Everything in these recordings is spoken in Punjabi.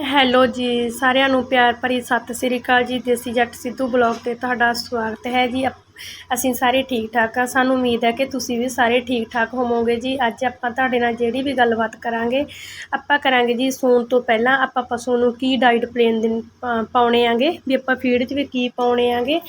ਹੈਲੋ ਜੀ, ਸਾਰਿਆਂ ਨੂੰ ਪਿਆਰ ਭਰੀ ਸਤਿ ਸ੍ਰੀ ਅਕਾਲ ਜੀ। ਦੇਸੀ ਜੱਟ ਸਿੱਧੂ ਬਲੌਗ ਤੇ ਤੁਹਾਡਾ ਸਵਾਗਤ ਹੈ ਜੀ। ਅਸੀਂ ਸਾਰੇ ਠੀਕ ਠਾਕ ਆ ਸਾਨੂੰ ਉਮੀਦ ਹੈ ਕਿ ਤੁਸੀਂ ਵੀ ਸਾਰੇ ਠੀਕ ਠਾਕ ਹੋਵੋਗੇ ਜੀ। ਅੱਜ ਆਪਾਂ ਤੁਹਾਡੇ ਨਾਲ ਜਿਹੜੀ ਵੀ ਗੱਲਬਾਤ ਕਰਾਂਗੇ ਆਪਾਂ ਕਰਾਂਗੇ ਜੀ ਸੌਣ ਤੋਂ ਪਹਿਲਾਂ ਆਪਾਂ ਪਸ਼ੂ ਨੂੰ ਕੀ ਡਾਈਟ ਪਲੇਨ ਦੇ ਪਾ- ਪਾਉਣੇ ਆਂਗੇ ਵੀ ਆਪਾਂ ਫੀਡ 'ਚ ਵੀ ਕੀ ਪਾਉਣੇ ਆਂਗੇ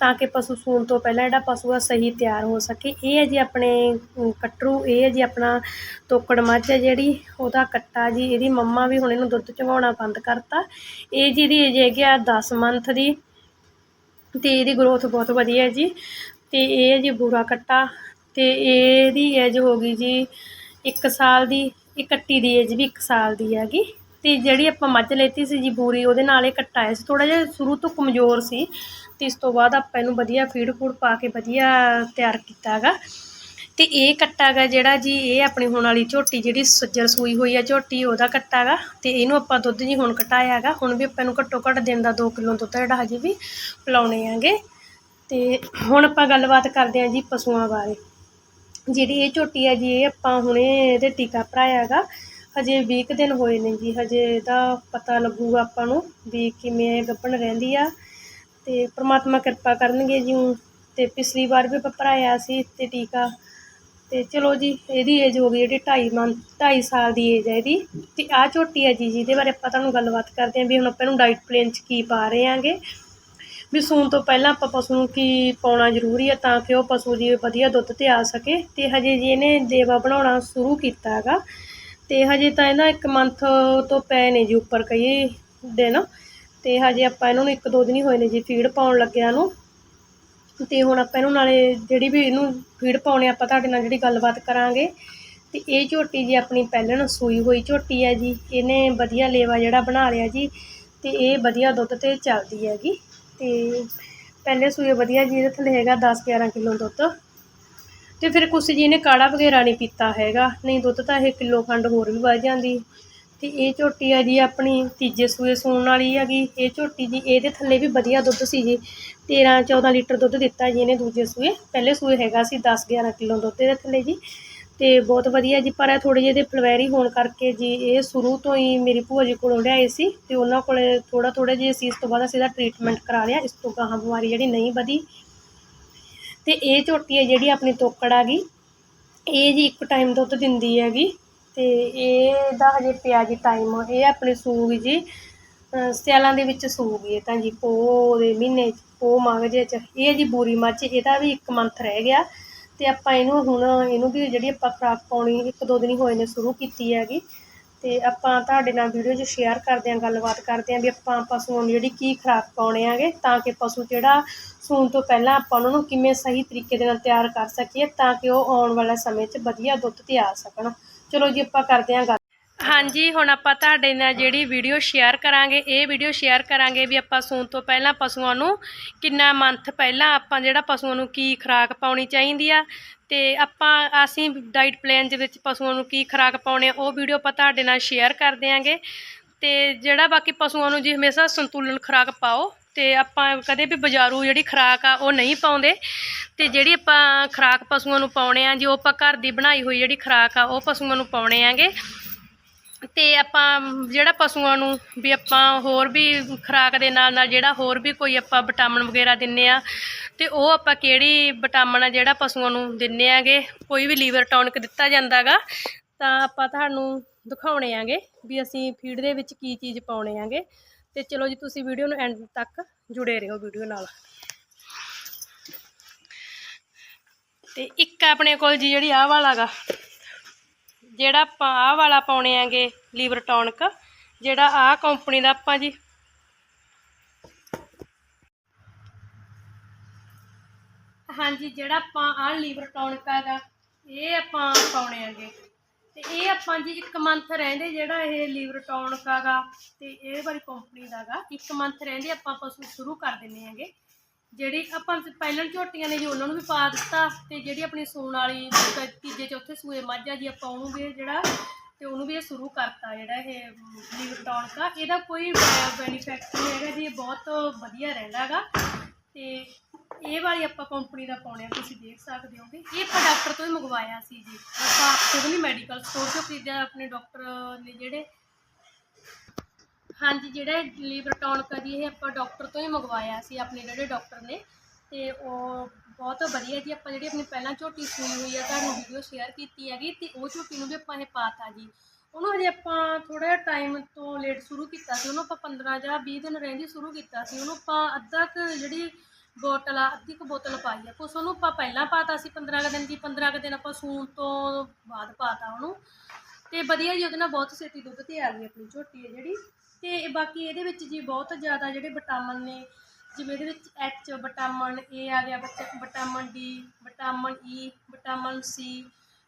ਤਾਂ ਕਿ ਪਸ਼ੂ ਸੂਣ ਤੋਂ ਪਹਿਲਾਂ ਜਿਹੜਾ ਪਸ਼ੂ ਆ ਸਹੀ ਤਿਆਰ ਹੋ ਸਕੇ। ਇਹ ਹੈ ਜੀ ਆਪਣੇ ਅਮ, ਕਟਰੂ ਇਹ ਹੈ ਜੀ ਆਪਣਾ ਤੋਕੜ ਮੱਝ ਹੈ ਜਿਹੜੀ ਉਹਦਾ ਕੱਟਾ ਜੀ। ਇਹਦੀ ਮੰਮਾ ਵੀ ਹੁਣ ਇਹਨੂੰ ਦੁੱਧ ਚਵਾਉਣਾ ਬੰਦ ਕਰਤਾ। ਇਹ ਜਿਹਦੀ ਏਜ ਹੈਗੀ ਆ 10 ਮੰਥ ਦੀ। ਅਤੇ ਇਹਦੀ ਗਰੋਥ ਬਹੁਤ ਵਧੀਆ ਹੈ ਜੀ। ਅਤੇ ਇਹ ਹੈ ਜੀ ਬੂਰਾ ਕੱਟਾ। ਅਤੇ ਇਹਦੀ ਐਜ ਹੋ ਗਈ ਜੀ ਇੱਕ ਸਾਲ ਦੀ ਇਹ ਕੱਟੀ ਦੀ ਏਜ ਵੀ ਇੱਕ ਸਾਲ ਦੀ ਹੈਗੀ। ਅਤੇ ਜਿਹੜੀ ਆਪਾਂ ਮੱਝ ਲੈਤੀ ਸੀ ਜੀ ਬੂਰੀ, ਉਹਦੇ ਨਾਲ ਇਹ ਕੱਟਾ ਆਇਆ ਸੀ। ਥੋੜ੍ਹਾ ਜਿਹਾ ਸ਼ੁਰੂ ਤੋਂ ਕਮਜ਼ੋਰ ਸੀ। ਅਤੇ ਇਸ ਤੋਂ ਬਾਅਦ ਆਪਾਂ ਇਹਨੂੰ ਵਧੀਆ ਫੀਡ ਫੂਡ ਪਾ ਕੇ ਵਧੀਆ ਤਿਆਰ ਕੀਤਾ ਹੈਗਾ। ਤੇ ਇਹ ਕੱਟਾ ਗਾ ਜਿਹੜਾ ਜੀ, ਇਹ ਆਪਣੀ ਹੁਣ ਵਾਲੀ ਝੋਟੀ ਜਿਹੜੀ ਸੱਜਰ ਸੂਈ ਹੋਈ ਆ ਝੋਟੀ, ਉਹਦਾ ਕੱਟਾ ਗਾ ਤੇ ਇਹਨੂੰ ਆਪਾਂ ਦੁੱਧ ਜੀ ਹੁਣ ਘਟਾਇਆ ਹੈਗਾ ਹੁਣ ਵੀ ਆਪਾਂ ਇਹਨੂੰ ਘੱਟੋ ਘੱਟ ਦਿਨ ਦਾ 2 ਕਿਲੋ ਦੁੱਧ ਜਿਹੜਾ ਹਜੇ ਵੀ ਪਿਲਾਉਣੇ ਆਂਗੇ। ਤੇ ਹੁਣ ਆਪਾਂ ਗੱਲਬਾਤ ਕਰਦੇ ਆਂ ਜੀ ਪਸ਼ੂਆਂ ਬਾਰੇ। ਜਿਹੜੀ ਇਹ ਝੋਟੀ ਹੈ ਜੀ, ਇਹ ਆਪਾਂ ਹੁਣੇ ਇਹਦੇ ਟੀਕਾ ਭਰਾਇਆ ਹੈਗਾ ਹਜੇ 20 ਕੁ ਦਿਨ ਹੋਏ ਨੇ ਜੀ, ਹਜੇ ਇਹਦਾ ਪਤਾ ਲੱਗੂਗਾ ਆਪਾਂ ਨੂੰ ਵੀ ਕਿਵੇਂ ਇਹ ਗੱਭਣ ਰਹਿੰਦੀ ਆ। ਤੇ ਪ੍ਰਮਾਤਮਾ ਕਿਰਪਾ ਕਰਨਗੇ ਜੀ ਊਂ ਤੇ ਪਿਛਲੀ ਵਾਰ ਵੀ ਆਪਾਂ ਭਰਾਇਆ ਸੀ ਤੇ ਟੀਕਾ ਤੇ ਚਲੋ ਜੀ, ਇਹਦੀ ਏਜ ਹੋ ਗਈ ਜਿਹੜੀ 2.5 ਮੰਥ 2.5 ਸਾਲ ਦੀ ਏਜ ਹੈ ਇਹਦੀ। ਤੇ ਆਹ ਝੋਟੀ ਹੈ ਜੀ, ਜਿਹਦੇ ਬਾਰੇ ਆਪਾਂ ਤੁਹਾਨੂੰ ਗੱਲਬਾਤ ਕਰਦੇ ਆਂ ਵੀ ਹੁਣ ਆਪਾਂ ਇਹਨੂੰ ਡਾਈਟ ਪਲੇਨ 'ਚ ਕੀ ਪਾ ਰਹੇ ਆਂਗੇ ਵੀ ਸੂਣ ਤੋਂ ਪਹਿਲਾਂ ਆਪਾਂ ਪਸ਼ੂ ਨੂੰ ਕੀ ਪਾਉਣਾ ਜ਼ਰੂਰੀ ਹੈ ਤਾਂ ਕਿ ਉਹ ਪਸ਼ੂ ਜੀ ਵਧੀਆ ਦੁੱਧ ਤੇ ਆ ਸਕੇ। ਤੇ ਹਜੇ ਜੀ ਇਹਨੇ ਦੇਵਾ ਬਣਾਉਣਾ ਸ਼ੁਰੂ ਕੀਤਾ ਹੈਗਾ। ਤੇ ਹਜੇ ਤਾਂ ਇਹਨਾਂ ਇੱਕ ਮੰਥ ਤੋਂ ਪਏ ਨੇ ਜੀ ਉੱਪਰ ਕਈ ਦਿਨ। ਤੇ ਹਜੇ ਆਪਾਂ ਇਹਨਾਂ ਨੂੰ ਇੱਕ ਦੋ ਦਿਨ ਹੀ ਹੋਏ ਨੇ ਜੀ ਫੀਡ ਪਾਉਣ ਲੱਗਿਆਂ ਨੂੰ। ਤੇ ਹੁਣ ਆਪਾਂ ਇਹਨੂੰ ਨਾਲੇ ਜਿਹੜੀ ਵੀ ਇਹਨੂੰ ਫੀਡ ਪਾਉਣੇ ਆਪਾਂ ਤੁਹਾਡੇ ਨਾਲ ਜਿਹੜੀ ਗੱਲਬਾਤ ਕਰਾਂਗੇ। ਤੇ ਇਹ ਝੋਟੀ ਜੀ ਆਪਣੀ ਪਹਿਲਣ ਸੂਈ ਹੋਈ ਝੋਟੀ ਹੈ ਜੀ। ਇਹਨੇ ਵਧੀਆ ਲੇਵਾ ਜਿਹੜਾ ਬਣਾ ਲਿਆ ਜੀ ਤੇ ਇਹ ਵਧੀਆ ਦੁੱਧ ਤੇ ਚੱਲਦੀ ਹੈਗੀ। ਤੇ ਪਹਿਲੇ ਸੂਏ ਵਧੀਆ ਜੀ, ਇਹਦੇ ਥੱਲੇ ਹੈਗਾ 10 11 ਕਿਲੋ ਦੁੱਧ। ਤੇ ਫਿਰ ਕੁਛ ਜੀ ਇਹਨੇ ਕਾੜਾ ਵਗੈਰਾ ਨਹੀਂ ਪੀਤਾ ਹੈਗਾ। ਨਹੀਂ ਦੁੱਧ ਤਾਂ ਇਹ ਕਿਲੋ ਖੰਡ ਹੋਰ ਵੀ ਵੱਧ ਜਾਂਦੀ। ਤੇ ਇਹ ਝੋਟੀ ਆ ਜੀ ਆਪਣੀ ਤੀਜੇ ਸੂਏ ਸੂਣ ਵਾਲੀ ਹੈਗੀ। ਇਹ ਝੋਟੀ ਜੀ, ਇਹਦੇ ਥੱਲੇ ਵੀ ਵਧੀਆ ਦੁੱਧ ਸੀ ਜੀ। 13 14 ਲੀਟਰ ਦੁੱਧ ਦਿੱਤਾ ਜੀ ਇਹਨੇ ਦੂਜੇ ਸੂਏ। ਪਹਿਲੇ ਸੂਏ ਹੈਗਾ ਸੀ 10 11 ਕਿਲੋ ਦੁੱਧ ਇਹਦੇ ਥੱਲੇ ਜੀ। ਤੇ ਬਹੁਤ ਵਧੀਆ ਜੀ, ਪਰ ਇਹ ਥੋੜੇ ਜਿਹੇ ਦੇ ਫਲਵੈਰੀ ਹੋਣ ਕਰਕੇ ਜੀ, ਇਹ ਸ਼ੁਰੂ ਤੋਂ ਹੀ ਮੇਰੀ ਭੂਆ ਜੀ ਕੋਲੋਂ ਲਿਆਏ ਸੀ ਤੇ ਉਹਨਾਂ ਕੋਲੇ ਥੋੜਾ ਥੋੜਾ ਜਿਹਾ ਅਸੀਂ ਇਸ ਤੋਂ ਬਾਅਦ ਅਸੀਂ ਇਹਦਾ ਟ੍ਰੀਟਮੈਂਟ ਕਰਾ ਲਿਆ। ਇਸ ਤੋਂ ਗਾਹਾਂ ਬਿਮਾਰੀ ਜਿਹੜੀ ਨਹੀਂ ਵਧੀ। ਤੇ ਇਹ ਝੋਟੀ ਹੈ ਜਿਹੜੀ ਆਪਣੀ ਤੋਕੜ ਆ ਗਈ। ਇਹ ਜੀ ਇੱਕ ਟਾਈਮ ਦੁੱਧ ਦਿੰਦੀ ਹੈਗੀ। ਅਤੇ ਇਹਦਾ ਹਜੇ ਪਿਆ ਜੀ ਟਾਈਮ ਇਹ ਆਪਣੀ ਸੂਗੀ ਜੀ ਸਿਆਲਾਂ ਦੇ ਵਿੱਚ ਸੂਗੀ ਇਹ ਤਾਂ ਜੀ, ਪੋਹ ਦੇ ਮਹੀਨੇ 'ਚ, ਪੋਹ ਮਾਘ ਜਿਹੇ 'ਚ ਇਹ ਜੀ ਬੂਰੀ ਮੱਝ ਇਹਦਾ ਵੀ ਇੱਕ ਮੰਥ ਰਹਿ ਗਿਆ। ਅਤੇ ਆਪਾਂ ਇਹਨੂੰ ਹੁਣ, ਇਹਨੂੰ ਵੀ ਜਿਹੜੀ ਆਪਾਂ ਖੁਰਾਕ ਪਾਉਣੀ, ਇੱਕ ਦੋ ਦਿਨ ਹੀ ਹੋਏ ਨੇ ਸ਼ੁਰੂ ਕੀਤੀ ਹੈਗੀ। ਅਤੇ ਆਪਾਂ ਤੁਹਾਡੇ ਨਾਲ ਵੀਡੀਓ 'ਚ ਸ਼ੇਅਰ ਕਰਦੇ ਹਾਂ, ਗੱਲਬਾਤ ਕਰਦੇ ਹਾਂ ਵੀ ਆਪਾਂ ਪਸ਼ੂਆਂ ਨੂੰ ਜਿਹੜੀ ਕੀ ਖੁਰਾਕ ਪਾਉਣੇ ਆਗੇ ਤਾਂ ਕਿ ਪਸ਼ੂ ਜਿਹੜਾ ਸੂਣ ਤੋਂ ਪਹਿਲਾਂ ਆਪਾਂ ਉਹਨਾਂ ਨੂੰ ਕਿਵੇਂ ਸਹੀ ਤਰੀਕੇ ਦੇ ਨਾਲ ਤਿਆਰ ਕਰ ਸਕੀਏ, ਤਾਂ ਕਿ ਉਹ ਆਉਣ ਵਾਲੇ ਸਮੇਂ 'ਚ ਵਧੀਆ ਦੁੱਧ ਤੇ ਆ ਸਕਣ। ਚਲੋ ਜੀ, ਆਪਾਂ ਕਰਦੇ ਆਂ ਗੱਲ। ਹਾਂਜੀ, ਹੁਣ ਆਪਾਂ ਤੁਹਾਡੇ ਨਾਲ ਜਿਹੜੀ ਵੀਡੀਓ ਸ਼ੇਅਰ ਕਰਾਂਗੇ, ਇਹ ਵੀਡੀਓ ਸ਼ੇਅਰ ਕਰਾਂਗੇ ਵੀ ਆਪਾਂ ਸੂਣ ਤੋਂ ਪਹਿਲਾਂ ਪਸ਼ੂਆਂ ਨੂੰ ਕਿੰਨਾ ਮੰਥ ਪਹਿਲਾਂ ਆਪਾਂ ਜਿਹੜਾ ਪਸ਼ੂਆਂ ਨੂੰ ਕੀ ਖੁਰਾਕ ਪਾਉਣੀ ਚਾਹੀਦੀ ਆ, ਤੇ ਆਪਾਂ, ਅਸੀਂ ਡਾਈਟ ਪਲਾਨ ਦੇ ਵਿੱਚ ਪਸ਼ੂਆਂ ਨੂੰ ਕੀ ਖੁਰਾਕ ਪਾਉਣੇ ਆ, ਉਹ ਵੀਡੀਓ ਆਪਾਂ ਤੁਹਾਡੇ ਨਾਲ ਸ਼ੇਅਰ ਕਰ ਦਿਆਂਗੇ। ਤੇ ਜਿਹੜਾ ਬਾਕੀ ਪਸ਼ੂਆਂ ਨੂੰ ਜੀ ਹਮੇਸ਼ਾ ਸੰਤੁਲਨ ਖੁਰਾਕ ਪਾਓ ਤੇ ਆਪਾਂ ਕਦੇ ਵੀ ਬਾਜ਼ਾਰੂ ਜਿਹੜੀ ਖੁਰਾਕ ਆ ਉਹ ਨਹੀਂ ਪਾਉਂਦੇ। ਤੇ ਜਿਹੜੀ ਆਪਾਂ ਖੁਰਾਕ ਪਸ਼ੂਆਂ ਨੂੰ ਪਾਉਣੇ ਆ, ਜੀ ਉਹ ਆਪਾਂ ਘਰ ਦੀ ਬਣਾਈ ਹੋਈ ਜਿਹੜੀ ਖੁਰਾਕ ਆ, ਉਹ ਪਸ਼ੂਆਂ ਨੂੰ ਪਾਉਣੇ ਆਂਗੇ। ਤੇ ਆਪਾਂ ਜਿਹੜਾ ਪਸ਼ੂਆਂ ਨੂੰ ਵੀ ਆਪਾਂ ਹੋਰ ਵੀ ਖੁਰਾਕ ਦੇ ਨਾਲ ਨਾਲ ਜਿਹੜਾ ਹੋਰ ਵੀ ਕੋਈ ਆਪਾਂ ਵਿਟਾਮਿਨ ਵਗੈਰਾ ਦਿੰਨੇ ਆ, ਤੇ ਉਹ ਆਪਾਂ ਕਿਹੜੀ ਵਿਟਾਮਿਨ ਆ ਜਿਹੜਾ ਪਸ਼ੂਆਂ ਨੂੰ ਦਿੰਨੇ ਆਗੇ, ਕੋਈ ਵੀ ਲੀਵਰ ਟੌਨਿਕ ਦਿੱਤਾ ਜਾਂਦਾਗਾ ਤਾਂ ਆਪਾਂ ਤੁਹਾਨੂੰ ਦਿਖਾਉਣੇ ਆਗੇ ਵੀ ਅਸੀਂ ਫੀਡ ਦੇ ਵਿੱਚ ਕੀ ਚੀਜ਼ ਪਾਉਣੇ ਆਗੇ। ਤੇ ਚਲੋ ਜੀ, ਤੁਸੀਂ ਵੀਡੀਓ ਨੂੰ ਐਂਡ ਤੱਕ ਜੁੜੇ ਰਹੋ ਵੀਡੀਓ ਨਾਲ। ਤੇ ਇੱਕ ਆਪਣੇ ਕੋਲ ਜੀ ਜਿਹੜੀ ਆਹ ਵਾਲਾ ਜਿਹੜਾ ਆਪਾਂ ਆਹ ਵਾਲਾ ਪਾਉਣੇ ਆਂਗੇ ਲੀਵਰ ਟੌਨਿਕ ਜਿਹੜਾ ਆਹ ਕੰਪਨੀ ਦਾ ਆਪਾਂ ਜੀ। ਹਾਂਜੀ, ਜਿਹੜਾ ਆਪਾਂ ਆਹ ਲੀਵਰ ਟੌਨਿਕ ਹੈਗਾ, ਇਹ ਆਪਾਂ ਪਾਉਣੇ ਆਂਗੇ ਤੇ ਇਹ ਆਪਾਂ ਜੀ ਇੱਕ ਮੰਥ ਰਹਿੰਦੇ ਜਿਹੜਾ ਇਹ ਲੀਵਰ ਟੌਨਿਕ ਹੈਗਾ ਤੇ ਇਹ ਵਾਲੀ ਕੰਪਨੀ ਦਾ ਹੈਗਾ ਇੱਕ ਮੰਥ ਰਹਿੰਦੇ ਆਪਾਂ ਪਸ਼ੂ ਸ਼ੁਰੂ ਕਰ ਦਿੰਨੇ ਹੈਗੇ। ਜਿਹੜੀ ਆਪਾਂ ਪਹਿਲਾਂ ਝੋਟੀਆਂ ਨੇ ਜੀ, ਉਹਨਾਂ ਨੂੰ ਵੀ ਪਾ ਦਿੱਤਾ ਤੇ ਜਿਹੜੀ ਆਪਣੀ ਸੂਣ ਵਾਲੀ ਤ- ਤੀਜੇ ਚੌਥੇ ਸੂਏ ਮੱਝ ਜੀ ਆਪਾਂ ਉਹਨੂੰ ਵੀ ਜਿਹੜਾ ਤੇ ਉਹਨੂੰ ਵੀ ਇਹ ਸ਼ੁਰੂ ਕਰਤਾ ਜਿਹੜਾ ਇਹ ਲੀਵਰ ਟੌਨਿਕ ਆ। ਇਹਦਾ ਕੋਈ ਬੈਨੀਫਿਟ ਨਹੀਂ ਹੈਗਾ ਜੀ, ਇਹ ਬਹੁਤ ਵਧੀਆ ਰਹਿੰਦਾ ਹੈਗਾ ਤੇ ਇਹ ਵਾਲੀ ਆਪਾਂ ਕੰਪਨੀ ਦਾ ਪਾਉਣੇ ਆ, ਤੁਸੀਂ ਦੇਖ ਸਕਦੇ ਹੋਗੇ ਇਹ ਆਪਾਂ ਡਾਕਟਰ ਤੋਂ ਹੀ ਮੰਗਵਾਇਆ ਸੀ ਜੀ। ਆਪਾਂ ਖੁਦ ਨਹੀਂ ਮੈਡੀਕਲ ਸਟੋਰ ਤੋਂ ਖਰੀਦਿਆ, ਆਪਣੇ ਡਾਕਟਰ ਨੇ ਜਿਹੜੇ ਹਾਂਜੀ, ਜਿਹੜਾ ਲੀਵਰ ਟੌਨਕ ਆ ਜੀ, ਇਹ ਆਪਾਂ ਡਾਕਟਰ ਤੋਂ ਹੀ ਮੰਗਵਾਇਆ ਸੀ, ਆਪਣੇ ਜਿਹੜੇ ਡਾਕਟਰ ਨੇ। ਤੇ ਉਹ ਬਹੁਤ ਵਧੀਆ ਜੀ, ਆਪਾਂ ਜਿਹੜੀ ਆਪਣੀ ਪਹਿਲਾਂ ਝੋਟੀ ਸੁਣੀ ਹੋਈ ਆ, ਤੁਹਾਨੂੰ ਵੀਡੀਓ ਸ਼ੇਅਰ ਕੀਤੀ ਹੈਗੀ, ਤੇ ਉਹ ਝੋਟੀ ਨੂੰ ਵੀ ਆਪਾਂ ਇਹ ਪਾਤਾ ਜੀ। ਉਹਨੂੰ ਹਜੇ ਆਪਾਂ ਥੋੜਾ ਜਿਹਾ ਟਾਈਮ ਤੋਂ ਲੇਟ ਸ਼ੁਰੂ ਕੀਤਾ ਸੀ, ਉਹਨੂੰ ਆਪਾਂ 15 ਜਾਂ 20 ਦਿਨ ਰਹਿੰਦੀ ਸ਼ੁਰੂ ਕੀਤਾ ਸੀ, ਉਹਨੂੰ ਆਪਾਂ ਅੱਧਾ ਕੁ ਜਿਹੜੀ ਬੋਤਲ ਅੱਧੀ ਕੁ ਬੋਤਲ ਪਾਈ ਆ। ਕੁਛ ਉਹਨੂੰ ਆਪਾਂ ਪਹਿਲਾਂ ਪਾਤਾ ਸੀ 15 ਕੁ ਦਿਨ ਦੀ 15 ਕੁ ਦਿਨ ਆਪਾਂ ਸੂਣ ਤੋਂ ਬਾਅਦ ਪਾਤਾ ਉਹਨੂੰ। ਤੇ ਵਧੀਆ ਜੀ, ਉਹਦੇ ਨਾਲ ਬਹੁਤ ਛੇਤੀ ਦੁੱਧ ਤੇ ਆ ਗਈ ਆਪਣੀ ਝੋਟੀ ਹੈ ਜਿਹੜੀ। ਤੇ ਬਾਕੀ ਇਹਦੇ ਵਿੱਚ ਜੀ ਬਹੁਤ ਜ਼ਿਆਦਾ ਜਿਹੜੇ ਵਿਟਾਮਿਨ ਨੇ, ਜਿਵੇਂ ਇਹਦੇ ਵਿੱਚ ਐਚ ਵਿਟਾਮਿਨ ਏ ਆ ਗਿਆ ਬੱਚਾ vitamin D vitamin E vitamin C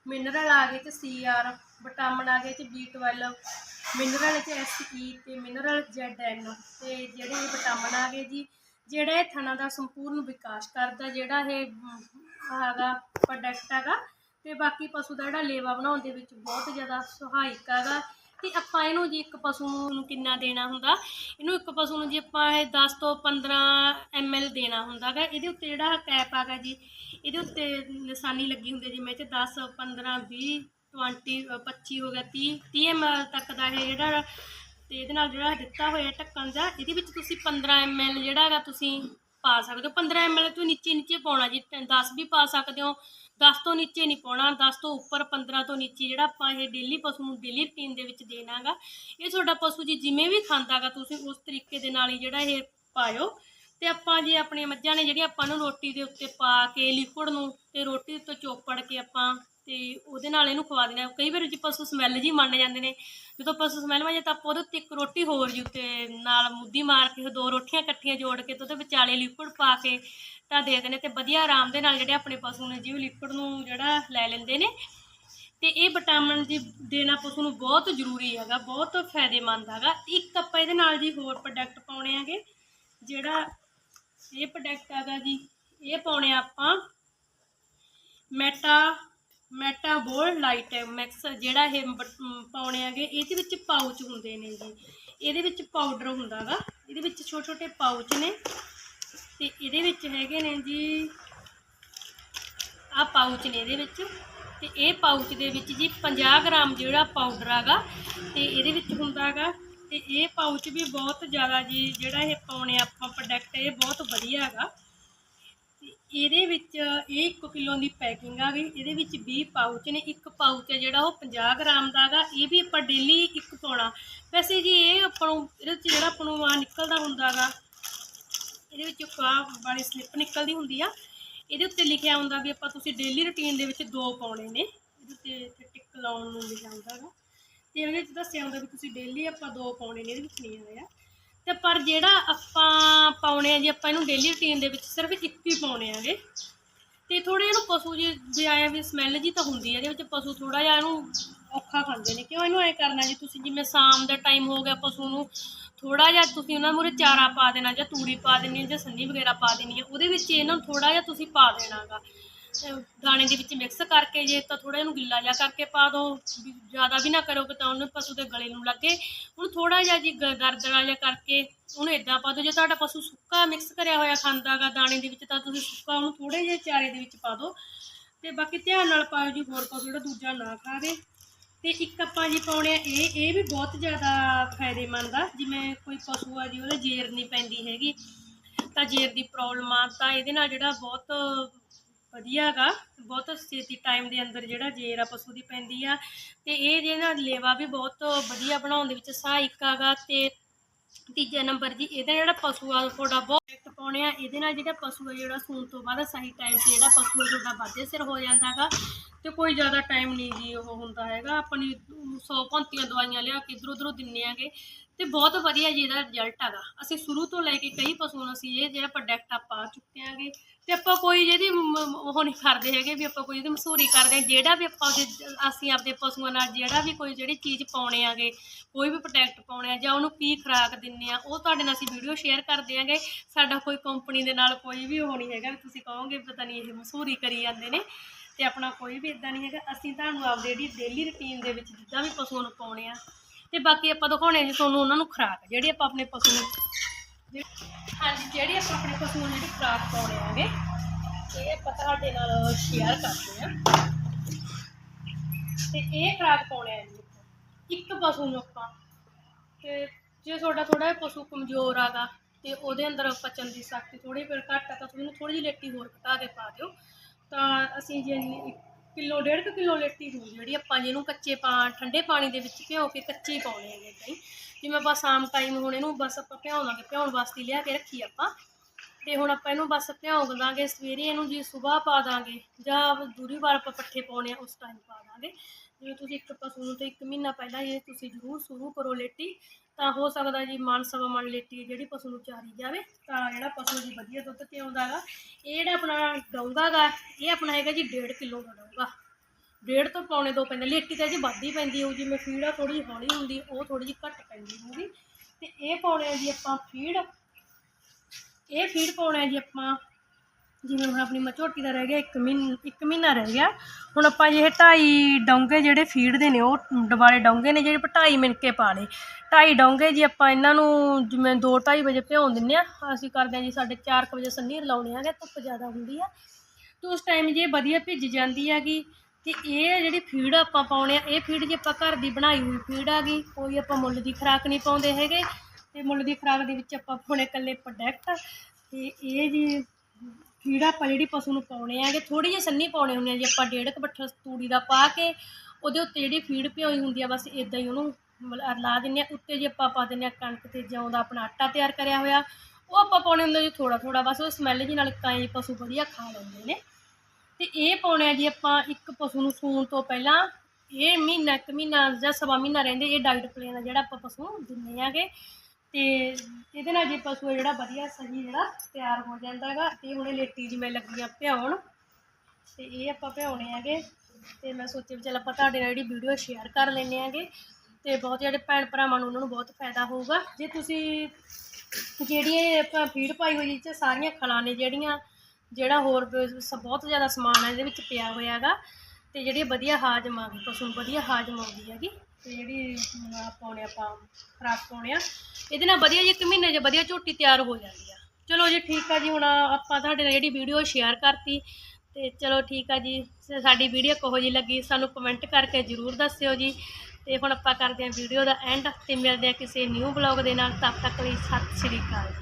mineral ਆ ਗਏ ਤੇ ਸੀ ਆਰ ਵਿਟਾਮਿਨ ਆ ਗਏ ਤੇ B12 ਮਿਨਰਲ ਚ ਐਸ ਈ ਤੇ ਮਿਨਰਲ ਜ਼ੈਡ ਐਨ ਤੇ ਜਿਹੜੇ ਵਿਟਾਮਿਨ ਆ ਗਏ ਜੀ ਜਿਹੜਾ ਇਹ ਥਣਾ ਦਾ ਸੰਪੂਰਨ ਵਿਕਾਸ ਕਰਦਾ, ਜਿਹੜਾ ਇਹ ਹੈਗਾ ਪ੍ਰੋਡਕਟ ਹੈਗਾ, ਤੇ ਬਾਕੀ ਪਸ਼ੂ ਦਾ ਜਿਹੜਾ ਲੇਵਾ ਬਣਾਉਣ ਦੇ ਵਿੱਚ ਬਹੁਤ ਜ਼ਿਆਦਾ ਸਹਾਇਕ ਹੈਗਾ। ਤੇ ਆਪਾਂ ਇਹਨੂੰ ਜੀ ਇੱਕ ਪਸ਼ੂ ਨੂੰ ਕਿੰਨਾ ਦੇਣਾ ਹੁੰਦਾ? ਇਹਨੂੰ ਇੱਕ ਪਸ਼ੂ ਨੂੰ ਜੀ ਆਪਾਂ ਇਹ 10 ਤੋਂ 15 ml ਦੇਣਾ ਹੁੰਦਾ ਹੈਗਾ ਇਹਦੇ ਉੱਤੇ ਜਿਹੜਾ ਕੈਪ ਹੈਗਾ ਜੀ, ਇਹਦੇ ਉੱਤੇ ਨਿਸ਼ਾਨੀ ਲੱਗੀ ਹੁੰਦੀ ਜਿਵੇਂ ਚ 10 15 20 20 25 ਹੋ ਗਿਆ 30 30 ml ਤੱਕ ਦਾ ਇਹ ਜਿਹੜਾ ਤੇ ਇਹਦੇ ਨਾਲ ਜਿਹੜਾ ਦਿੱਤਾ ਹੋਇਆ ਢੱਕਣ ਦਾ, ਇਹਦੇ ਵਿੱਚ ਤੁਸੀਂ 15 ml ਜਿਹੜਾ ਹੈਗਾ ਤੁਸੀਂ ਪਾ ਸਕਦੇ ਹੋ। 15 ml ਤੋਂ ਨੀਚੇ ਨੀਚੇ ਪਾਉਣਾ ਜੀ 10 ਵੀ ਪਾ ਸਕਦੇ ਹੋ। 10 ਤੋਂ ਨੀਚੇ ਨਹੀਂ ਪਾਉਣਾ 10 ਤੋਂ ਉੱਪਰ 15 ਤੋਂ ਨੀਚੇ ਜਿਹੜਾ ਆਪਾਂ ਇਹ ਡੇਲੀ ਪਸ਼ੂ ਨੂੰ ਡੇਲੀ ਰੂਟੀਨ ਦੇ ਵਿੱਚ ਦੇਣਾਗਾ ਇਹ ਤੁਹਾਡਾ ਪਸ਼ੂ ਜੀ ਜਿਵੇਂ ਵੀ ਖਾਂਦਾਗਾ ਤੁਸੀਂ ਉਸ ਤਰੀਕੇ ਦੇ ਨਾਲ ਹੀ ਜਿਹੜਾ ਇਹ ਪਾਇਓ। ਤੇ ਆਪਾਂ ਜੇ ਆਪਣੀਆਂ ਮੱਝਾਂ ਨੇ ਜਿਹੜੀਆਂ ਆਪਾਂ ਨੂੰ ਰੋਟੀ ਦੇ ਉੱਤੇ ਪਾ ਕੇ ਲਿਕੁਇਡ ਨੂੰ ਤੇ ਰੋਟੀ ਉੱਤੇ ਚੋਪੜ ਕੇ ਆਪਾਂ ਤੇ ਉਹਦੇ ਨਾਲ ਇਹਨੂੰ ਖਵਾ ਦੇਣਾ ਕਈ ਵਾਰ ਜੀ ਪਸ਼ੂ ਸਮੈਲ ਜੀ ਮੰਨ ਜਾਂਦੇ ਨੇ, ਜਦੋਂ ਪਸ਼ੂ ਸਮੈਲ ਮੰਨ ਜਾਂਦੇ ਤਾਂ ਆਪਾਂ ਉਹਦੇ ਉੱਤੇ ਇੱਕ ਰੋਟੀ ਹੋਰ ਜੀ ਉੱਤੇ ਨਾਲ ਮੁੱਦੀ ਮਾਰ ਕੇ, ਦੋ ਰੋਟੀਆਂ ਇਕੱਠੀਆਂ ਜੋੜ ਕੇ ਤੇ ਉਹਦੇ ਵਿਚਾਲੇ ਲਿਕੁਇਡ ਪਾ ਕੇ ਤਾਂ ਦੇ ਦਿੰਦੇ ਤੇ ਵਧੀਆ ਆਰਾਮ ਦੇ ਨਾਲ ਜਿਹੜੇ ਆਪਣੇ ਪਸ਼ੂ ਨੇ ਜਿਵੇਂ ਲਿਕੁਇਡ ਨੂੰ ਜਿਹੜਾ ਲੈ ਲੈਂਦੇ ਨੇ। ਤੇ ਇਹ ਵਿਟਾਮਿਨ ਜੀ ਦੇਣਾ ਪਸ਼ੂ ਨੂੰ ਬਹੁਤ ਜ਼ਰੂਰੀ ਹੈਗਾ, ਬਹੁਤ ਫਾਇਦੇਮੰਦ ਹੈਗਾ। ਇੱਕ ਆਪਾਂ ਇਹਦੇ ਨਾਲ ਜੀ ਹੋਰ ਪ੍ਰੋਡਕਟ ਪਾਉਣੇ ਹੈਗੇ, ਜਿਹੜਾ ਇਹ ਪ੍ਰੋਡਕਟ ਹੈਗਾ ਜੀ, ਇਹ ਪਾਉਣੇ ਆ ਆਪਾਂ ਮੈਟਾ ਮੈਟਾਬੋਲ ਲਾਈਟ ਮਿਕਸ ਜਿਹੜਾ ਇਹ ਬ- ਪਾਉਣੇ ਹੈਗੇ, ਇਹਦੇ ਵਿੱਚ ਪਾਊਚ ਹੁੰਦੇ ਨੇ ਜੀ। ਇਹਦੇ ਵਿੱਚ ਪਾਊਡਰ ਹੁੰਦਾ ਗਾ। ਇਹਦੇ ਵਿੱਚ ਛੋਟੇ ਛੋਟੇ ਪਾਊਚ ਨੇ। ਤੇ ਇਹਦੇ ਵਿੱਚ ਹੈਗੇ ਨੇ ਜੀ ਆ ਪਾਊਚ ਨੇ ਇਹਦੇ ਵਿੱਚ। ਤੇ ਇਹ ਪਾਊਚ ਦੇ ਵਿੱਚ ਜੀ 50 ਗ੍ਰਾਮ ਜਿਹੜਾ ਪਾਊਡਰ ਹੈਗਾ, ਤੇ ਇਹਦੇ ਵਿੱਚ ਹੁੰਦਾ ਹੈਗਾ ਤੇ ਇਹ ਪਾਊਚ ਵੀ ਬਹੁਤ ਜ਼ਿਆਦਾ ਜੀ, ਜਿਹੜਾ ਇਹ ਪਾਉਣੇ ਆਪਾਂ ਪ੍ਰੋਡਕਟ ਇਹ ਬਹੁਤ ਵਧੀਆ ਹੈਗਾ। ਇਹਦੇ ਵਿੱਚ ਇਹ 1 ਕਿਲੋ ਦੀ ਪੈਕਿੰਗ ਆ ਗਈ ਇਹਦੇ ਵਿੱਚ 20 ਪਾਊਚ ਨੇ, ਇੱਕ ਪਾਊਚ ਹੈ ਜਿਹੜਾ ਉਹ 50 ਗ੍ਰਾਮ ਦਾ ਹੈਗਾ ਇਹ ਵੀ ਆਪਾਂ ਡੇਲੀ ਇੱਕ ਪਾਉਣਾ। ਵੈਸੇ ਜੀ ਇਹ ਆਪਾਂ ਨੂੰ, ਇਹਦੇ ਵਿੱਚ ਜਿਹੜਾ ਆਪਾਂ ਨੂੰ ਆ ਨਿਕਲਦਾ ਹੁੰਦਾ ਹੈਗਾ ਇਹਦੇ ਵਿੱਚ ਫਾਹ ਵਾਲੀ ਸਲਿੱਪ ਨਿਕਲਦੀ ਹੁੰਦੀ ਆ, ਇਹਦੇ ਉੱਤੇ ਲਿਖਿਆ ਹੁੰਦਾ ਵੀ ਆਪਾਂ ਤੁਸੀਂ ਡੇਲੀ ਰੁਟੀਨ ਦੇ ਵਿੱਚ ਦੋ ਪਾਉਣੇ ਨੇ, ਇਹਦੇ ਉੱਤੇ ਇੱਥੇ ਟਿਕ ਲਾਉਣ ਨੂੰ ਲਿਖਿਆ ਹੁੰਦਾ ਹੈਗਾ ਤੇ ਇਹਦੇ ਵਿੱਚ ਦੱਸਿਆ ਹੁੰਦਾ ਵੀ ਤੁਸੀਂ ਡੇਲੀ ਆਪਾਂ ਦੋ ਪਾਉਣੇ ਨੇ, ਇਹਦੇ ਵਿੱਚ ਨਹੀਂ ਆਇਆ। ਤੇ ਪਰ ਜਿਹੜਾ ਆਪਾਂ ਪਾਉਣੇ ਆ ਜੀ, ਆਪਾਂ ਇਹਨੂੰ ਡੇਲੀ ਰੂਟੀਨ ਦੇ ਵਿੱਚ ਸਿਰਫ ਇੱਕ ਹੀ ਪਾਉਣੇ ਆਗੇ। ਤੇ ਥੋੜੇ ਇਹਨੂੰ ਪਸ਼ੂ ਜੀ ਵੀ ਆਇਆ ਵੀ ਸਮੈਲ ਜੀ ਤਾਂ ਹੁੰਦੀ ਹੈ ਇਹਦੇ ਵਿੱਚ ਪਸ਼ੂ ਥੋੜਾ ਜਿਹਾ ਇਹਨੂੰ ਔਖਾ ਖਾਂਦੇ ਨੇ। ਕਿਉਂ ਇਹਨੂੰ ਐ ਕਰਨਾ ਜੀ, ਤੁਸੀਂ ਜਿਵੇਂ ਸ਼ਾਮ ਦਾ ਟਾਈਮ ਹੋ ਗਿਆ ਪਸ਼ੂ ਨੂੰ ਥੋੜਾ ਜਿਹਾ ਤੁਸੀਂ ਉਹਨਾਂ ਮੂਰੇ ਚਾਰਾ ਪਾ ਦੇਣਾ ਜਾਂ ਤੂੜੀ ਪਾ ਦੇਣੀ ਹੈ ਜਾਂ ਸੰਨੀ ਵਗੈਰਾ ਪਾ ਦੇਣੀ ਹੈ ਉਹਦੇ ਵਿੱਚ ਇਹਨਾਂ ਨੂੰ ਥੋੜਾ ਜਿਹਾ ਤੁਸੀਂ ਪਾ ਦੇਣਾਗਾ ਦਾਣੇ ਦੇ ਵਿੱਚ ਮਿਕਸ ਕਰਕੇ ਜੇ ਤਾਂ ਥੋੜਾ ਇਹਨੂੰ ਗਿੱਲਾ ਜਿਹਾ ਕਰਕੇ ਪਾ ਦਿਓ ਵੀ ਜ਼ਿਆਦਾ ਵੀ ਨਾ ਕਰੋਗੇ ਤਾਂ ਉਹਨੂੰ ਪਸ਼ੂ ਦੇ ਗਲੇ ਨੂੰ ਲੱਗੇ। ਹੁਣ ਥੋੜਾ ਜਿਹਾ ਜੀ ਗ- ਦਰਦਰਾ ਜਿਹਾ ਕਰਕੇ ਉਹਨੂੰ ਇਦਾਂ ਪਾ ਦਿਓ ਜੇ ਤੁਹਾਡਾ ਪਸ਼ੂ ਸੁੱਕਾ ਮਿਕਸ ਕਰਿਆ ਹੋਇਆ ਖਾਂਦਾਗਾ ਦਾਣੇ ਦੇ ਵਿੱਚ ਤਾਂ ਤੁਸੀਂ ਸੁੱਕਾ ਉਹਨੂੰ ਥੋੜੇ ਜਿਹੇ ਚਾਰੇ ਦੇ ਵਿੱਚ ਪਾ ਦਿਓ ਤੇ ਬਾਕੀ ਧਿਆਨ ਨਾਲ ਪਾਓ ਜੀ, ਹੋਰ ਪਸ਼ੂ ਜਿਹੜਾ ਦੂਜਾ ਨਾ ਖਾਵੇ। ਤੇ ਇੱਕ ਆਪਾਂ ਜੀ ਪਾਉਣੇ ਆ, ਇਹ ਇਹ ਵੀ ਬਹੁਤ ਜ਼ਿਆਦਾ ਫਾਇਦੇਮੰਦ ਆ। ਜਿਵੇਂ ਕੋਈ ਪਸ਼ੂ ਆ ਜੀ, ਉਹਦੇ ਜੇਰ ਨਹੀਂ ਪੈਂਦੀ ਹੈਗੀ। ਤਾਂ ਜੇਰ ਦੀ ਪ੍ਰੋਬਲਮ ਆ, ਤਾਂ ਇਹਦੇ ਨਾਲ ਜਿਹੜਾ ਬਹੁਤ ਵਧੀਆ ਹੈਗਾ ਬਹੁਤ ਛੇਤੀ ਟਾਈਮ ਦੇ ਅੰਦਰ ਜਿਹੜਾ ਜੇਰ ਆ ਪਸ਼ੂ ਦੀ ਪੈਂਦੀ ਆ, ਤੇ ਇਹ ਜਿਹੜਾ ਲੇਵਾ ਵੀ ਬਹੁਤ ਵਧੀਆ ਬਣਾਉਣ ਦੇ ਵਿੱਚ ਸਹਾਇਕ ਹੈਗਾ ਤੇ ਤੀਜਾ ਨੰਬਰ ਜੀ, ਇਹਦਾ ਜਿਹੜਾ ਪਸ਼ੂ ਆ, ਤੁਹਾਡਾ ਬਹੁਤ ਪਾਉਣੇ ਆ, ਇਹਦੇ ਨਾਲ ਜਿਹੜਾ ਪਸ਼ੂ ਆ, ਜਿਹੜਾ ਸੂਣ ਤੋਂ ਬਾਅਦ ਸਹੀ ਟਾਈਮ ਤੇ ਜਿਹੜਾ ਪਸ਼ੂ ਆ, ਤੁਹਾਡਾ ਵਾਧੇ ਸਿਰ ਹੋ ਜਾਂਦਾ ਹੈਗਾ ਤੇ ਕੋਈ ਜ਼ਿਆਦਾ ਟਾਈਮ ਨਹੀਂ ਜੀ ਉਹ ਹੁੰਦਾ ਹੈਗਾ, ਆਪਣੀ 100 ਭੰਤੀਆਂ ਦਵਾਈਆਂ ਲਿਆ ਕੇ ਇਧਰ ਉਧਰੋਂ ਦਿੰਨੇ ਆਗੇ ਤੇ ਬਹੁਤ ਵਧੀਆ ਜੀ ਇਹਦਾ ਰਿਜ਼ਲਟ ਹੈਗਾ। ਅਸੀਂ ਸ਼ੁਰੂ ਤੋਂ ਲੈ ਕੇ ਕਈ ਪਸੂ ਨੂੰ ਅਸੀਂ ਇਹ ਜਿਹੜਾ ਪ੍ਰੋਡਕਟ ਆਪਾਂ ਆ ਚੁੱਕੇ ਆਂਗੇ ਤੇ ਆਪਾਂ ਕੋਈ ਜਿਹਦੀ ਉਹ ਨਹੀਂ ਕਰਦੇ ਹੈਗੇ ਵੀ ਆਪਾਂ ਕੋਈ ਇਹਦੀ ਮਸੂਰੀ ਕਰਦੇ ਹਾਂ। ਜਿਹੜਾ ਵੀ ਆਪਾਂ ਉਹਦੇ ਅਸੀਂ ਆਪਦੇ ਪਸ਼ੂਆਂ ਨਾਲ ਜਿਹੜਾ ਵੀ ਕੋਈ ਜਿਹੜੀ ਚੀਜ਼ ਪਾਉਣੇ ਆਗੇ ਕੋਈ ਵੀ ਪ੍ਰੋਡਕਟ ਪਾਉਣੇ ਆ ਜਾਂ ਉਹਨੂੰ ਕੀ ਖੁਰਾਕ ਦਿੰਨੇ ਆ, ਉਹ ਤੁਹਾਡੇ ਨਾਲ ਅਸੀਂ ਵੀਡੀਓ ਸ਼ੇਅਰ ਕਰਦੇ ਦਿਆਂਗੇ ਸਾਡਾ ਕੋਈ ਕੰਪਨੀ ਦੇ ਨਾਲ ਕੋਈ ਵੀ ਉਹ ਨਹੀਂ ਹੈਗਾ ਵੀ ਤੁਸੀਂ ਕਹੋਗੇ ਪਤਾ ਨਹੀਂ ਇਹ ਮਸੂਰੀ ਕਰੀ ਜਾਂਦੇ ਨੇ, ਤੇ ਆਪਣਾ ਕੋਈ ਵੀ ਇਦਾਂ ਨਹੀਂ ਹੈਗਾ। ਅਸੀਂ ਤੁਹਾਨੂੰ ਆਪਦੇ ਜਿਹੜੀ ਡੇਲੀ ਰੁਟੀਨ ਦੇ ਵਿੱਚ ਜਿੱਦਾਂ ਵੀ ਪਸ਼ੂਆਂ ਨੂੰ ਪਾਉਣੇ ਆ ਤੇ ਬਾਕੀ ਆਪਾਂ ਦਿਖਾਉਣੇ ਜੀ ਤੁਹਾਨੂੰ ਉਹਨਾਂ ਨੂੰ ਖੁਰਾਕ, ਜਿਹੜੀ ਆਪਾਂ ਆਪਣੇ ਪਸ਼ੂ ਨੂੰ ਹਾਂਜੀ, ਜਿਹੜੀ ਆਪਾਂ ਆਪਣੇ ਪਸ਼ੂ ਨੂੰ ਜਿਹੜੀ ਖੁਰਾਕ ਪਾਉਣੇ ਆਗੇ ਇਹ ਆਪਾਂ ਤੁਹਾਡੇ ਨਾਲ ਸ਼ੇਅਰ ਕਰਦੇ ਆ ਤੇ ਇਹ ਖੁਰਾਕ ਪਾਉਣੇ ਆ ਜੀ ਇੱਕ ਪਸ਼ੂ ਨੂੰ ਆਪਾਂ। ਤੇ ਜੇ ਤੁਹਾਡਾ ਥੋੜਾ ਜਿਹਾ ਪਸ਼ੂ ਕਮਜ਼ੋਰ ਆਗਾ, ਤੇ ਉਹਦੇ ਅੰਦਰ ਪਚਣ ਦੀ ਸ਼ਕਤੀ ਥੋੜੀ ਫਿਰ ਘੱਟ ਆ, ਤਾਂ ਤੁਸੀਂ ਇਹਨੂੰ ਥੋੜੀ ਜਿਹੀ ਲੇਟੀ ਹੋਰ ਘਟਾ ਕੇ ਪਾ ਦਿਓ। ਤਾਂ ਅਸੀਂ ਜੇ ਕਿਲੋ, ਡੇਢ ਕੁ ਕਿਲੋ ਲੇਟੀ ਹੋਊ ਜਿਹੜੀ ਆਪਾਂ ਜਿਹਨੂੰ ਕੱਚੇ ਪਾ, ਠੰਡੇ ਪਾਣੀ ਦੇ ਵਿੱਚ ਭਿਓ ਕੇ ਕੱਚੇ ਪਾਉਣੇ ਹੈਗੇ ਏਦਾਂ ਹੀ ਜਿਵੇਂ ਆਪਾਂ ਸ਼ਾਮ ਟਾਈਮ ਹੁਣ ਇਹਨੂੰ ਬਸ ਆਪਾਂ ਭਿਉਵਾਂਗੇ ਭਿਉਣ ਵਾਸਤੇ ਲਿਆ ਕੇ ਰੱਖੀ ਆਪਾਂ। ਤੇ ਹੁਣ ਆਪਾਂ ਇਹਨੂੰ ਬਸ ਭਿਉਂ ਦਾਂਗੇ ਸਵੇਰੇ ਇਹਨੂੰ ਜੀ ਸਵੇਰ ਪਾ ਦਾਂਗੇ, ਜਾਂ ਦੂਰੀ ਵਾਰ ਆਪਾਂ ਪੱਠੇ ਪਾਉਣੇ ਆ, ਉਸ ਟਾਈਮ ਪਾ ਦਾਂਗੇ। ਜਿਵੇਂ ਤੁਸੀਂ ਇੱਕ ਪਸ਼ੂ ਨੂੰ ਤੇ ਇੱਕ ਮਹੀਨਾ ਪਹਿਲਾਂ ਇਹ ਤੁਸੀਂ ਜ਼ਰੂਰ ਸ਼ੁਰੂ ਕਰੋ ਲੇਟੀ। ਤਾਂ ਹੋ ਸਕਦਾ ਜੀ ਮਨ ਸਵਾ ਮਨ ਲੇਟੀ ਜਿਹੜੀ ਪਸ਼ੂ ਨੂੰ ਚਾਰੀ ਜਾਵੇ, ਤਾਂ ਜਿਹੜਾ ਪਸ਼ੂ ਜੀ ਵਧੀਆ ਦੁੱਧ ਤੇ ਆਉਂਦਾ ਗਾ, ਇਹ ਜਿਹੜਾ ਆਪਣਾ ਡੋਂਗਾ ਗਾ, ਇਹ ਆਪਣਾ ਹੈਗਾ ਜੀ 1.5 ਕਿਲੋ ਦਾ ਡੋਂਗਾ ਡੇਢ ਤੋਂ ਪੌਣੇ ਦੋ ਪੈਂਦੇ, ਲੇਟੀ ਤਾਂ ਜੀ ਵੱਧ ਹੀ ਪੈਂਦੀ ਹੋਊ, ਜਿਵੇਂ ਫੀਡ ਆ ਥੋੜੀ ਹੌਲੀ ਹੁੰਦੀ, ਉਹ ਥੋੜੀ ਜਿਹੀ ਘੱਟ ਪੈਂਦੀ ਹੋਊਗੀ। ਤੇ ਇਹ ਪਾਉਣੇ ਆ ਜੀ ਆਪਾਂ ਫੀਡ, ਇਹ ਫੀਡ ਪਾਉਣਾ ਹੈ ਜੀ ਆਪਾਂ ਜਿਵੇਂ ਹੁਣ ਆਪਣੀ ਮਝੋਟੀ ਦਾ ਰਹਿ ਗਿਆ 1 ਮਹੀਨਾ 1 ਮਹੀਨਾ ਰਹਿ ਗਿਆ। ਹੁਣ ਆਪਾਂ ਇਹ ਢਾਈ ਡੋਂਗੇ ਜਿਹੜੇ ਫੀਡ ਦੇ ਨੇ, ਉਹ ਦੁਬਾਰੇ ਡੋਂਗੇ ਨੇ ਜਿਹੜੇ ਢਾਈ ਮਿਣ ਕੇ ਪਾ ਲਏ। ਢਾਈ ਡੋਂਗੇ ਜੀ ਆਪਾਂ ਇਹਨਾਂ ਨੂੰ ਜਿਵੇਂ 2:30 ਵਜੇ ਭਿਉਂ ਦਿੰਨੇ ਆ ਅਸੀਂ ਕਰਦੇ ਹਾਂ ਜੀ ਸਾਡੇ 4 ਵਜੇ ਸੰਨੀ ਲਾਉਣੇ ਆਗੇ ਧੁੱਪ ਜ਼ਿਆਦਾ ਹੁੰਦੀ ਆ। ਤੇ ਉਸ ਟਾਈਮ ਜੇ ਵਧੀਆ ਭਿੱਜ ਜਾਂਦੀ ਹੈਗੀ, ਤੇ ਇਹ ਜਿਹੜੀ ਫੀਡ ਆਪਾਂ ਪਾਉਣੇ ਆ, ਇਹ ਫੀਡ ਜੇ ਆਪਾਂ ਘਰ ਦੀ ਬਣਾਈ ਹੋਈ ਫੀਡ ਆ ਆਗੀ ਕੋਈ ਆਪਾਂ ਮੁੱਲ ਦੀ ਖੁਰਾਕ ਨਹੀਂ ਪਾਉਂਦੇ ਹੈਗੇ। ਤੇ ਮੁੱਲ ਦੀ ਖੁਰਾਕ ਦੇ ਵਿੱਚ ਆਪਾਂ ਪਾਉਣੇ ਇਕੱਲੇ ਪ੍ਰੋਡਕਟ ਤੇ ਇਹ ਜੀ ਫੀਡ ਆਪਾਂ ਜਿਹੜੀ ਪਸ਼ੂ ਨੂੰ ਪਾਉਣੇ ਆਗੇ ਥੋੜੀ ਜਿਹੀ ਸੰਨੀ ਪਾਉਣੇ ਹੁੰਦੇ ਆ ਜੀ, ਆਪਾਂ ਡੇਢ ਕੁ ਬੱਠਾ ਤੂੜੀ ਦਾ ਪਾ ਕੇ ਉਹਦੇ ਉੱਤੇ ਜਿਹੜੀ ਫੀਡ ਭਿਓਈ ਹੁੰਦੀ ਆ, ਬਸ ਇਦਾਂ ਹੀ ਉਹਨੂੰ ਮਤਲਬ ਲਾ ਦਿੰਦੇ ਆ, ਉੱਤੇ ਜੇ ਆਪਾਂ ਪਾ ਦਿੰਦੇ ਆ ਕਣਕ ਤੇ ਜੌਂ ਦਾ ਆਪਣਾ ਆਟਾ ਤਿਆਰ ਕਰਿਆ ਹੋਇਆ, ਉਹ ਆਪਾਂ ਪਾਉਣੇ ਹੁੰਦੇ ਜੀ ਥੋੜਾ ਥੋੜਾ ਬਸ ਉਹ ਸਮੈਲ ਜੀ ਨਾਲ ਕਾਏ ਪਸ਼ੂ ਵਧੀਆ ਖਾ ਲੈਂਦੇ ਨੇ। ਤੇ ਇਹ ਪਾਉਣੇ ਆ ਜੀ ਆਪਾਂ ਇੱਕ ਪਸ਼ੂ ਨੂੰ ਸੂਣ ਤੋਂ ਪਹਿਲਾਂ, ਇਹ ਮਹੀਨਾ, ਇੱਕ ਮਹੀਨਾ ਜਾਂ ਸਵਾ ਮਹੀਨਾ ਰਹਿੰਦੇ, ਇਹ ਡਾਈਟ ਪਲੇਨ ਆ ਜਿਹੜਾ ਆਪਾਂ ਪਸ਼ੂ ਨੂੰ ਦਿੰਦੇ ਆਗੇ ਤੇ ਇਹਦੇ ਨਾਲ ਜੇ ਪਸ਼ੂ ਹੈ ਜਿਹੜਾ ਵਧੀਆ, ਸਹੀ ਜਿਹੜਾ ਤਿਆਰ ਹੋ ਜਾਂਦਾ ਹੈਗਾ, ਤੇ ਹੁਣ ਇਹ ਲੇਟੀ ਜਿਵੇਂ ਲੱਗੀਆਂ ਭਿਆਉਣ ਤੇ ਇਹ ਆਪਾਂ ਭਿਆਉਣੇ ਹੈਗੇ। ਤੇ ਮੈਂ ਸੋਚਿਆ ਵੀ ਚੱਲ ਆਪਾਂ ਤੁਹਾਡੇ ਨਾਲ ਜਿਹੜੀ ਵੀਡੀਓ ਸ਼ੇਅਰ ਕਰ ਲੈਂਦੇ ਹੈਗੇ। ਤੇ ਬਹੁਤ ਜਿਹੜੇ ਭੈਣ ਭਰਾਵਾਂ ਨੂੰ ਉਹਨਾਂ ਨੂੰ ਬਹੁਤ ਫਾਇਦਾ ਹੋਊਗਾ। ਜੇ ਤੁਸੀਂ ਜਿਹੜੀ ਇਹ ਆਪਾਂ ਫੀਡ ਪਾਈ ਹੋਈ ਇਹ ਸਾਰੀਆਂ ਖਲਾਂ ਨੇ ਜਿਹੜੀਆਂ, ਜਿਹੜਾ ਹੋਰ ਸ- ਬਹੁਤ ਜ਼ਿਆਦਾ ਸਮਾਨ ਹੈ ਇਹਦੇ ਵਿੱਚ ਪਿਆ ਹੋਇਆ ਹੈਗਾ। ਤੇ ਜਿਹੜੀ ਵਧੀਆ ਹਾਜ਼ਮ ਆ ਗਈ, ਪਸ਼ੂ ਨੂੰ ਵਧੀਆ ਹਾਜ਼ਮ ਆਉਂਦੀ ਹੈਗੀ। ਤੇ ਜਿਹੜੀ ਆਹ ਪਾਉਣੇ ਆਪਾਂ ਖਰਾਬ ਪਾਉਣੇ ਆ, ਇਹਦੇ ਨਾਲ ਵਧੀਆ ਜੀ ਇੱਕ ਮਹੀਨੇ 'ਚ ਵਧੀਆ ਝੋਟੀ ਤਿਆਰ ਹੋ ਜਾਂਦੀ ਆ। ਚਲੋ ਜੀ, ਠੀਕ ਆ ਜੀ, ਹੁਣ ਆਪਾਂ ਤੁਹਾਡੇ ਨਾਲ ਜਿਹੜੀ ਵੀਡੀਓ ਸ਼ੇਅਰ ਕਰਤੀ, ਤੇ ਚਲੋ ਠੀਕ ਆ ਜੀ ਸਾਡੀ ਵੀਡੀਓ ਕਿਹੋ ਜੀ ਲੱਗੀ ਸਾਨੂੰ ਕਮੈਂਟ ਕਰਕੇ ਜ਼ਰੂਰ ਦੱਸਿਓ ਜੀ। ਤੇ ਹੁਣ ਆਪਾਂ ਕਰਦੇ ਹਾਂ ਵੀਡੀਓ ਦਾ ਐਂਡ ਤੇ ਮਿਲਦੇ ਹਾਂ ਕਿਸੇ ਨਿਊ ਬਲੌਗ ਦੇ ਨਾਲ, ਤਦ ਤੱਕ ਲਈ ਸਤਿ ਸ਼੍ਰੀ ਅਕਾਲ